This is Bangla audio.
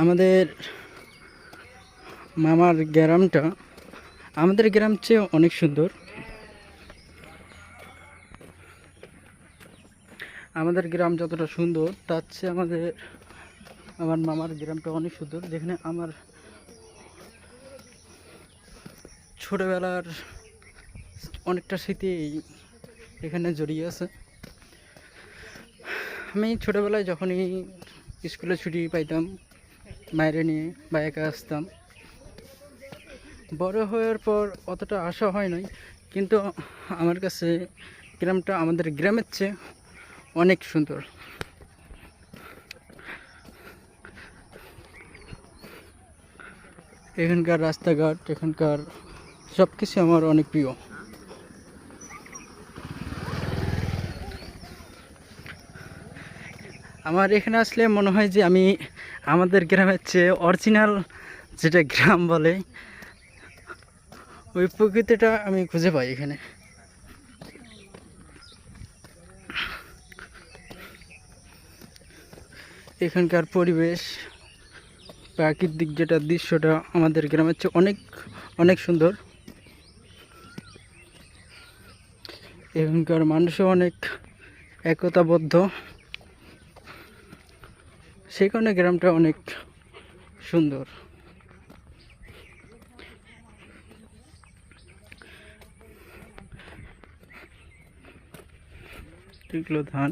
আমাদের মামার গ্রামটা আমাদের গ্রাম চেয়ে অনেক সুন্দর। আমাদের গ্রাম যতটা সুন্দর, তার চেয়ে আমাদের, আমার মামার গ্রামটা অনেক সুন্দর। যেখানে আমার ছোটোবেলার অনেকটা স্মৃতি এখানে জড়িয়ে আছে। আমি ছোটোবেলায় যখনই স্কুলে ছুটি পাইতাম মায়েরে নিয়ে বা একা আসতাম। বড় হওয়ার পর অতটা আশা হয় নাই, কিন্তু আমার কাছে গ্রামটা আমাদের গ্রামের চেয়ে অনেক সুন্দর। এখানকার রাস্তাঘাট, এখানকার সব কিছু আমার অনেক প্রিয়। আমার এখানে আসলে মনে হয় যে আমি আমাদের গ্রামের চেয়ে অরিজিনাল যেটা গ্রাম বলে, ওই প্রকৃতিটা আমি খুঁজে পাই এখানে। এখানকার পরিবেশ, প্রাকৃতিক যেটা দৃশ্যটা আমাদের গ্রামের চেয়ে অনেক অনেক সুন্দর। এখানকার মানুষও অনেক একতাবদ্ধ। সেই কারণে গ্রামটা অনেক সুন্দর। ধান।